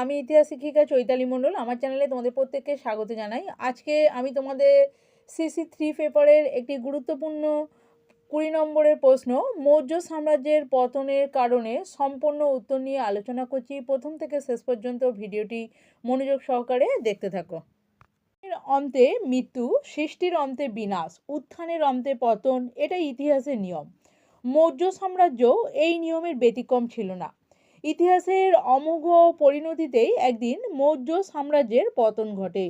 আমি ইতিহাস শিক্ষিকা চৈতালি মণ্ডল? আমার চ্যানেলে তোমাদের প্রত্যেককে স্বাগত জানাই। আজকে আমি তোমাদের সিসি থ্রি পেপারের একটি গুরুত্বপূর্ণ কুড়ি নম্বরের প্রশ্ন, মৌর্য সাম্রাজ্যের পতনের কারণে সম্পূর্ণ উত্তর নিয়ে আলোচনা করছি। প্রথম থেকে শেষ পর্যন্ত ভিডিওটি মনোযোগ সহকারে দেখতে থাকো। অন্তে মৃত্যু, সৃষ্টির অন্তে বিনাশ, উত্থানের অন্তে পতন এটা ইতিহাসের নিয়ম। মৌর্য সাম্রাজ্য এই নিয়মের ব্যতিক্রম ছিল না। ইতিহাসের অমোঘ পরিণতিতেই একদিন মৌর্য সাম্রাজ্যের পতন ঘটে।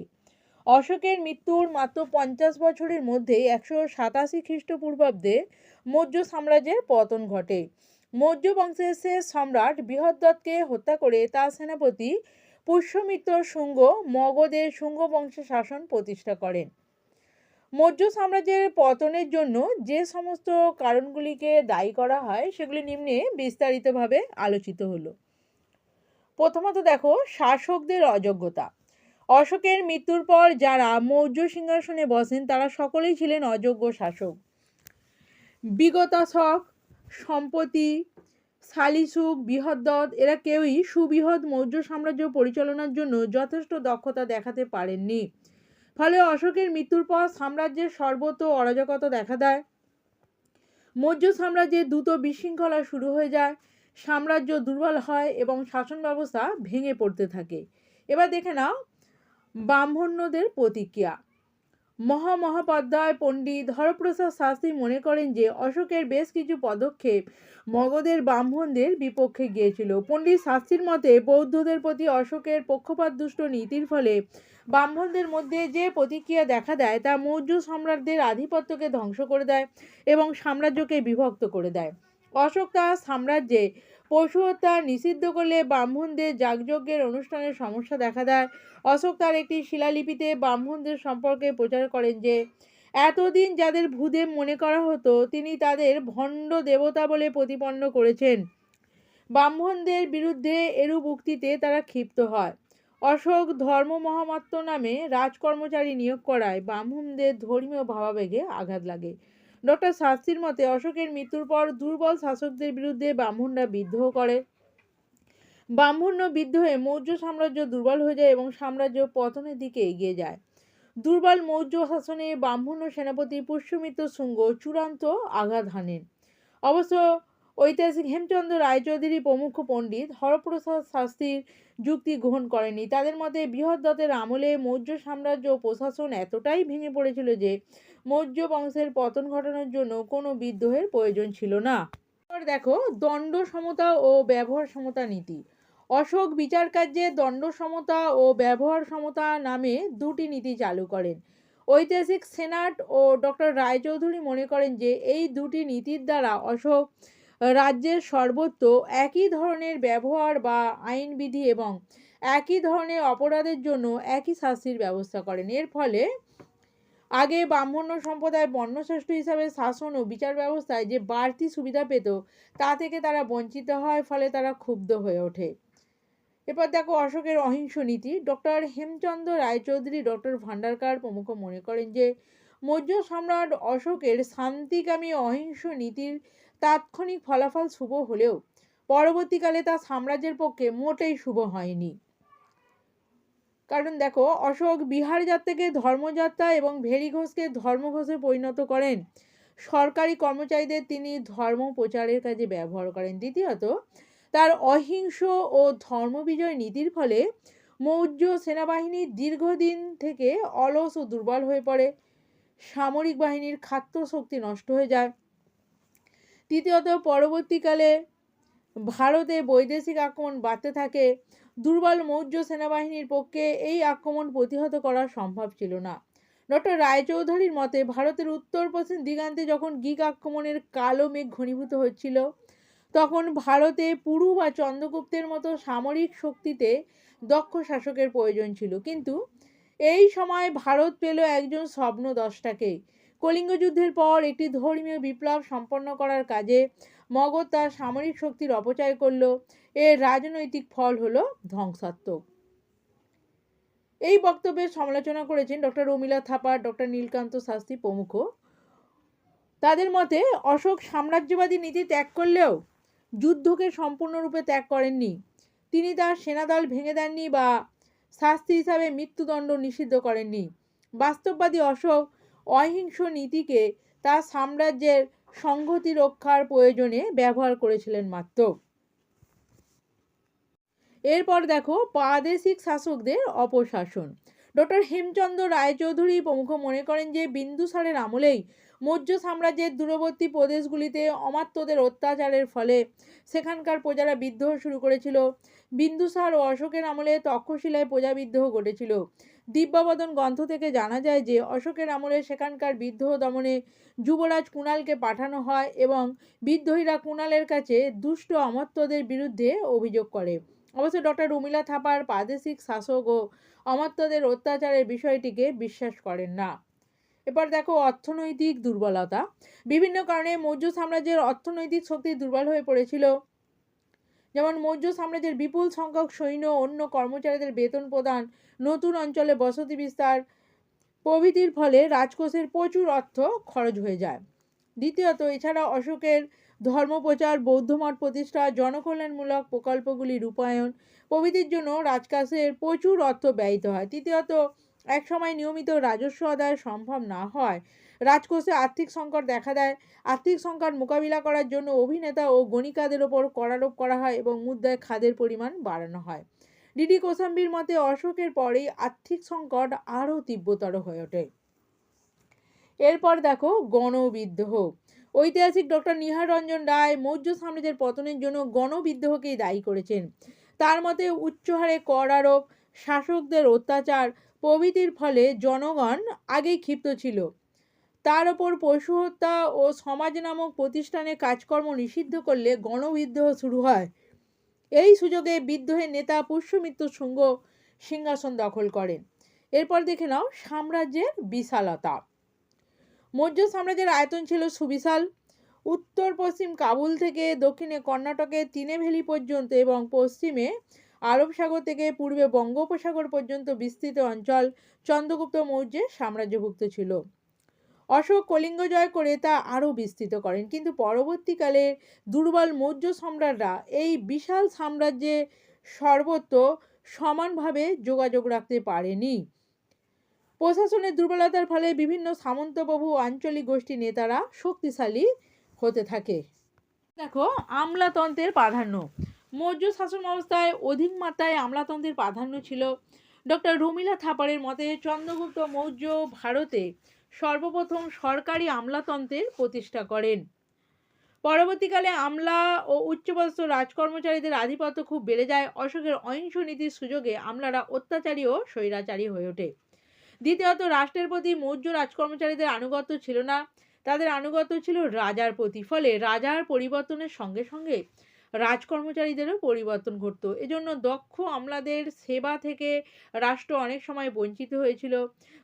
অশোকের মৃত্যুর মাত্র পঞ্চাশ বছরের মধ্যে একশো সাতাশি খ্রিস্টপূর্বাব্দে মৌর্য সাম্রাজ্যের পতন ঘটে। মৌর্য বংশের শেষ সম্রাট বৃহদ্রথকে হত্যা করে তার সেনাপতি পুষ্যমিত্র শুঙ্গ মগধের শুঙ্গ বংশে শাসন প্রতিষ্ঠা করেন। মৌর্য সাম্রাজ্যের পতনের জন্য যে সমস্ত কারণগুলিকে দায়ী করা হয়, সেগুলি নিম্নে বিস্তারিতভাবে আলোচিত হলো। প্রথমত দেখো, শাসকদের অযোগ্যতা। অশোকের মৃত্যুর পর যারা মৌর্য সিংহাসনে বসেন, তারা সকলেই ছিলেন অযোগ্য শাসক। বিগতাশক সম্পত্তি শালিসুক বৃহদ্দত এরা কেউই সুবৃহৎ মৌর্য সাম্রাজ্য পরিচালনার জন্য যথেষ্ট দক্ষতা দেখাতে পারেননি। ফলে অশোকের মৃত্যুর পর সাম্রাজ্যের সর্বত্র অরাজকতা দেখা দেয়। মৌর্য সাম্রাজ্যে দ্রুত বিশৃঙ্খলা শুরু হয়ে যায়, সাম্রাজ্য দুর্বল হয় এবং শাসন ব্যবস্থা ভেঙে পড়তে থাকে। এবার দেখে নাও ব্রাহ্মণ্যদের প্রতিক্রিয়া। মহামহাপাধ্যায় পণ্ডিত হরপ্রসাদ শাস্ত্রী মনে করেন যে, অশোকের বেশ কিছু পদক্ষেপ মগধের ব্রাহ্মণদের বিপক্ষে গিয়েছিল। পণ্ডিত শাস্ত্রীর মতে, বৌদ্ধদের প্রতি অশোকের পক্ষপাতদুষ্ট নীতির ফলে ব্রাহ্মণদের মধ্যে যে প্রতিক্রিয়া দেখা দেয় তা মৌর্য সম্রাটদের আধিপত্যকে ধ্বংস করে দেয় এবং সাম্রাজ্যকে বিভক্ত করে দেয়। অশোক তার সাম্রাজ্যে পশু হত্যা নিষিদ্ধ করলে ব্রাহ্মণদের যাগযজ্ঞের অনুষ্ঠানের সমস্যা দেখা দেয়। অশোক তার একটি শিলালিপিতে ব্রাহ্মণদের সম্পর্কে প্রচার করেন যে, এতদিন যাদের ভূদেব মনে করা হতো, তিনি তাদের ভণ্ড দেবতা বলে প্রতিপন্ন করেছেন। ব্রাহ্মণদের বিরুদ্ধে এরূপ উক্তিতে তারা ক্ষিপ্ত হয়। অশোক ধর্ম মহামাত্ম নামে রাজকর্মচারী নিয়োগ করায় ব্রাহ্মণদের ধর্মীয় ভাবাবেগে আঘাত লাগে। ডক্টর শাস্ত্রীর মতে, অশোকের মৃত্যুর পর দুর্বল শাসকদের বিরুদ্ধে ব্রাহ্মণরা বিদ্রোহ করে। ব্রাহ্মণ্য বিদ্রোহে মৌর্য সাম্রাজ্য দুর্বল হয়ে যায় এবং সাম্রাজ্য পতনের দিকে এগিয়ে যায়। দুর্বল মৌর্য শাসনে ব্রাহ্মণ্য সেনাপতি পুষ্যমিত্র শুঙ্গ চূড়ান্ত আঘাত হানেন। অবশ্য ঐতিহাসিক হেমচন্দ্র রায়চৌধুরী প্রমুখ পণ্ডিত, হরপ্রসাদ শাস্ত্রীর যুক্তি গ্রহণ করেনি তাদের মতে বৃহদ্রথের আমলে মৌর্য সাম্রাজ্য প্রশাসন এতটাই ভেঙে পড়েছিল যে মৌর্য বংশের পতন ঘটানোর জন্য কোনো বিদ্রোহের প্রয়োজন ছিল না। এবার দেখো, দণ্ড সমতা ও ব্যবহার সমতা নীতি। অশোক বিচার কার্যে দণ্ড সমতা ও ব্যবহার সমতা নামে দুটি নীতি চালু করেন। ঐতিহাসিক সেনাট ও ডক্টর রায়চৌধুরী মনে করেন যে এই দুটি নীতির দ্বারা অশোক রাজ্যের সর্বত্র একই ধরনের ব্যবহার বা আইনবিধি এবং একই ধরনের অপরাধের জন্য একই শাস্তির ব্যবস্থা করেন। এর ফলে আগে ব্রাহ্মণ্য সম্প্রদায় বর্ণশ্রেষ্ঠ হিসাবে শাসন ও বিচার ব্যবস্থায় যে বাড়তি সুবিধা পেত, তা থেকে তারা বঞ্চিত হয় ফলে তারা ক্ষুব্ধ হয়ে ওঠে। এরপর দেখো অশোকের অহিংস নীতি। ডক্টর হেমচন্দ্র রায়চৌধুরী, ডক্টর ভান্ডারকার প্রমুখ মনে করেন যে, মৌর্য সম্রাট অশোকের শান্তিকামী অহিংস নীতির তাৎক্ষণিক ফলাফল শুভ হলেও পরবর্তীকালে তা সাম্রাজ্যের পক্ষে মোটেই শুভ হয়নি। কারণ দেখো, অশোক বিহার যাত্রাকে ধর্মযাত্রা এবং ভেরি ঘোষকে ধর্মঘোষে পরিণত করেন। সরকারি কর্মচারীদের তিনি ধর্ম প্রচারের কাজে ব্যবহার করেন। দ্বিতীয়ত, তার অহিংস ও ধর্মবিজয় নীতির ফলে মৌর্য সেনাবাহিনী দীর্ঘদিন থেকে অলস ও দুর্বল হয়ে পড়ে। সামরিক বাহিনীর খাদ্য শক্তি নষ্ট হয়ে যায়। তৃতীয়ত পরবর্তীকালে ভারতে বৈদেশিক আক্রমণ বাড়তে থাকে। দুর্বল মৌর্য সেনাবাহিনীর পক্ষে এই আক্রমণ প্রতিহত করা সম্ভব ছিল না। ডক্টর রায়চৌধুরীর মতে, ভারতের উত্তর পশ্চিম দিগান্তে যখন গিক আক্রমণের কালো মেঘ ঘনীভূত হচ্ছিল, তখন ভারতে পুরু বা চন্দ্রগুপ্তের মতো সামরিক শক্তিতে দক্ষ শাসকের প্রয়োজন ছিল। কিন্তু এই সময় ভারত পেল একজন স্বপ্ন দশটাকে কলিঙ্গ যুদ্ধের পর একটি ধর্মীয় বিপ্লব সম্পন্ন করার কাজে মগধ তার সামরিক শক্তির অপচয় করল। এর রাজনৈতিক ফল হল ধ্বংসাত্মক। এই বক্তব্যের সমালোচনা করেছেন ডক্টর রমিলা থাপা ডক্টর নীলকান্ত শাস্ত্রী প্রমুখ। তাদের মতে, অশোক সাম্রাজ্যবাদী নীতি ত্যাগ করলেও যুদ্ধকে সম্পূর্ণরূপে ত্যাগ করেননি। তিনি তার সেনাদল ভেঙে দেননি বা শাস্তি হিসাবে মৃত্যুদণ্ড নিষিদ্ধ করেননি। বাস্তববাদী অশোক অহিংস নীতিকে তার সাম্রাজ্যের সংহতি রক্ষার প্রয়োজনে ব্যবহার করেছিলেন মাত্র। এরপর দেখো প্রাদেশিক শাসকদের অপশাসন। ডক্টর হেমচন্দ্র রায়চৌধুরী প্রমুখ মনে করেন যে বিন্দুসারের আমলেই মৌর্য সাম্রাজ্যের দূরবর্তী প্রদেশগুলিতে অমাত্যদের অত্যাচারের ফলে সেখানকার প্রজারা বিদ্রোহ শুরু করেছিল। বিন্দুসার ও অশোকের আমলে তক্ষশিলায় প্রজা বিদ্রোহ ঘটেছিল। দিব্যাবদন গ্রন্থ থেকে জানা যায় যে, অশোকের আমলে সেখানকার বিদ্রোহ দমনে যুবরাজ কুণালকে পাঠানো হয় এবং বিদ্রোহীরা কুণালের কাছে দুষ্ট অমাত্যদের বিরুদ্ধে অভিযোগ করে। অবশ্য ডক্টর রুমিলা থাপার প্রাদেশিক শাসক ও অমাত্যদের অত্যাচারের বিষয়টিকে বিশ্বাস করেন না। এবার দেখো অর্থনৈতিক দুর্বলতা। বিভিন্ন কারণে মৌর্য সাম্রাজ্যের অর্থনৈতিক শক্তি দুর্বল হয়ে পড়েছিল। যেমন মৌর্য সাম্রাজ্যের বিপুল সংখ্যক সৈন্য অন্য কর্মচারীদের বেতন প্রদান, নতুন অঞ্চলে বসতি বিস্তার প্রভৃতির ফলে রাজকোষের প্রচুর অর্থ খরচ হয়ে যায়। দ্বিতীয়ত, এছাড়া অশোকের ধর্মপ্রচার বৌদ্ধমঠ প্রতিষ্ঠা, জনকল্যাণমূলক প্রকল্পগুলি রূপায়ণ প্রভৃতির জন্য রাজকাশের প্রচুর অর্থ ব্যয়িত হয়। তৃতীয়ত একসময় নিয়মিত রাজস্ব আদায় সম্ভব না হয়। রাজকোষে আর্থিক সংকট দেখা দেয়। আর্থিক সংকট মোকাবিলা করার জন্য অভিনেতা ও গণিকাদের ওপর করারোপ করা হয় এবং মুদ্রায় খাদের পরিমাণ বাড়ানো হয়। ডিডি কোসাম্বির মতে, অশোকের পরেই আর্থিক সংকট আরও তীব্রতর হয়ে ওঠে। এরপর দেখো, গণবিদ্রোহ। ঐতিহাসিক ডক্টর নিহার রঞ্জন রায় মৌর্য সাম্রাজ্যের পতনের জন্য গণবিদ্রোহকেই দায়ী করেছেন। তার মতে উচ্চহারে কর আরোপ, শাসকদের অত্যাচার প্রভৃতির ফলে জনগণ আগেই ক্ষিপ্ত ছিল। তার ওপর পশু হত্যা ও সমাজ নামক প্রতিষ্ঠানে কাজকর্ম নিষিদ্ধ করলে গণবিদ্রোহ শুরু হয়। এই সুযোগে বিদ্রোহের নেতা পুষ্যমিত্র শুঙ্গ সিংহাসন দখল করেন। এরপর দেখে নাও সাম্রাজ্যের বিশালতা। মৌর্য সাম্রাজ্যের আয়তন ছিল সুবিশাল। উত্তর পশ্চিম কাবুল থেকে দক্ষিণে কর্ণাটকের তিনেভেলি পর্যন্ত এবং পশ্চিমে আরব সাগর থেকে পূর্বে বঙ্গোপসাগর পর্যন্ত বিস্তৃত অঞ্চল চন্দ্রগুপ্ত মৌর্যের সাম্রাজ্যভুক্ত ছিল। অশোক কলিঙ্গ জয় করে তা আরও বিস্তৃত করেন, কিন্তু পরবর্তীকালে দুর্বল মৌর্য সম্রাটরা এই বিশাল সাম্রাজ্যে সর্বত্র সমানভাবে যোগাযোগ রাখতে পারেনি। প্রশাসনের দুর্বলতার ফলে বিভিন্ন সামন্তপ্রভু আঞ্চলিক গোষ্ঠী নেতারা শক্তিশালী হতে থাকে। দেখো, আমলাতন্ত্রের প্রাধান্য। মৌর্য শাসন ব্যবস্থায় অধিক মাত্রায় আমলাতন্ত্রের প্রাধান্য ছিল। ডক্টর রুমিলা থাপারের মতে, চন্দ্রগুপ্ত মৌর্য ভারতে সর্বপ্রথম সরকারি আমলাতন্ত্রের প্রতিষ্ঠা করেন। পরবর্তীকালে আমলা ও উচ্চপদস্থ রাজকর্মচারীদের আধিপত্য খুব বেড়ে যায়। অশোকের অহিংস নীতির সুযোগে আমলারা অত্যাচারী ও স্বৈরাচারী হয়ে ওঠে। দ্বিতীয়ত, রাষ্ট্রের প্রতি মৌর্য রাজকর্মচারীদের আনুগত্য ছিল না। তাদের আনুগত্য ছিল রাজার প্রতি। ফলে রাজার পরিবর্তনের সঙ্গে সঙ্গে রাজকর্মচারীদেরও পরিবর্তন ঘটত। এজন্য দক্ষ আমলাদের সেবা থেকে রাষ্ট্র অনেক সময় বঞ্চিত হয়েছিল।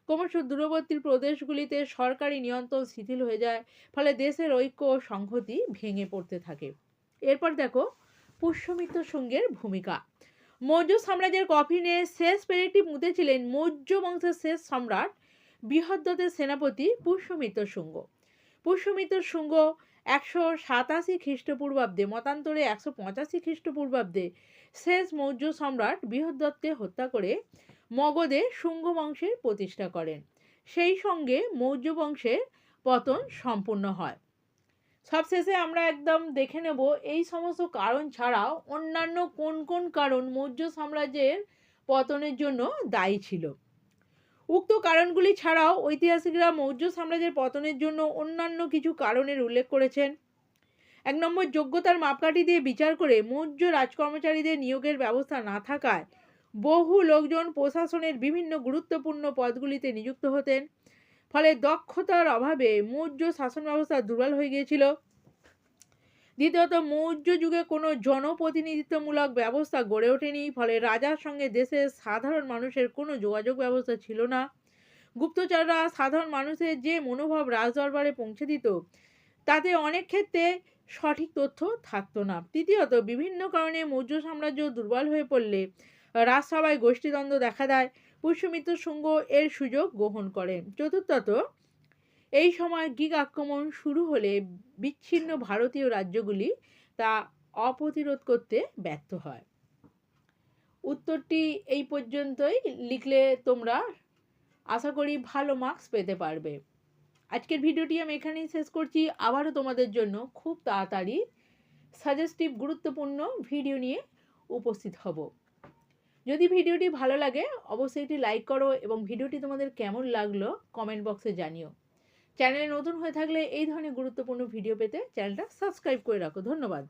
ক্রমশ দূরবর্তী প্রদেশগুলিতে সরকারি নিয়ন্ত্রণ শিথিল হয়ে যায়, ফলে দেশের ঐক্য ও সংহতি ভেঙে পড়তে থাকে। এরপর দেখো, পুষ্যমিত্র সঙ্গের ভূমিকা। মৌর্য সাম্রাজ্যের কফিনে শেষ পেরেকটি মুতেছিলেন মৌর্য বংশের শেষ সম্রাট বৃহদ্রথের সেনাপতি পুষ্যমিত্র শুঙ্গ। পুষ্যমিত্র শুঙ্গ একশো সাতাশি খ্রিস্টপূর্বাব্দে, মতান্তরে একশো পঁচাশি খ্রিস্টপূর্বাব্দে শেষ মৌর্য সম্রাট বৃহদ্দত্তে হত্যা করে মগধে শুঙ্গ বংশের প্রতিষ্ঠা করেন। সেই সঙ্গে মৌর্য বংশের পতন সম্পূর্ণ হয়। সবশেষে আমরা একদম দেখে নেব এই সমস্ত কারণ ছাড়াও অন্যান্য কোন কোন কারণ মৌর্য সাম্রাজ্যের পতনের জন্য দায়ী ছিল। উক্ত কারণগুলি ছাড়াও ঐতিহাসিকরা মৌর্য সাম্রাজ্যের পতনের জন্য অন্যান্য কিছু কারণের উল্লেখ করেছেন। এক নম্বর, যোগ্যতার মাপকাঠি দিয়ে বিচার করে মৌর্য রাজকর্মচারীদের নিয়োগের ব্যবস্থা না থাকায় বহু লোকজন প্রশাসনের বিভিন্ন গুরুত্বপূর্ণ পদগুলিতে নিযুক্ত হতেন। ফলে দক্ষতার অভাবে মৌর্য শাসন ব্যবস্থা দুর্বল হয়ে গিয়েছিল। দ্বিতীয়ত, মৌর্য যুগে কোনো জনপ্রতিনিধিত্বমূলক ব্যবস্থা গড়ে ওঠেনি, ফলে রাজার সঙ্গে দেশের সাধারণ মানুষের কোনো যোগাযোগ ব্যবস্থা ছিল না। গুপ্তচররা সাধারণ মানুষের যে মনোভাব রাজদরবারে পৌঁছে দিত, তাতে অনেক ক্ষেত্রে সঠিক তথ্য থাকতো না। তৃতীয়ত, বিভিন্ন কারণে মৌর্য সাম্রাজ্য দুর্বল হয়ে পড়লে রাজসভায় গোষ্ঠীদ্বন্দ্ব দেখা দেয়, পুষ্যমিত্র শুঙ্গ এর সুযোগ গ্রহণ করেন চতুর্থত এই সময় গিগ আক্রমণ শুরু হলে বিচ্ছিন্ন ভারতীয় রাজ্যগুলি তা অপ্রতিরোধ করতে ব্যর্থ হয়। উত্তরটি এই পর্যন্তই। লিখলে তোমরা আশা করি ভালো মার্কস পেতে পারবে। আজকের ভিডিওটি আমি এখানেই শেষ করছি। আবারও তোমাদের জন্য খুব তাড়াতাড়ি সাজেস্টিভ গুরুত্বপূর্ণ ভিডিও নিয়ে উপস্থিত হব। যদি ভিডিওটি ভালো লাগে, অবশ্যই একটি লাইক করো এবং ভিডিওটি তোমাদের কেমন লাগল কমেন্ট বক্সে জানিও। চ্যানেলে নতুন হয়ে থাকলে এই ধরনের গুরুত্বপূর্ণ ভিডিও পেতে চ্যানেলটা সাবস্ক্রাইব করে রাখো। ধন্যবাদ।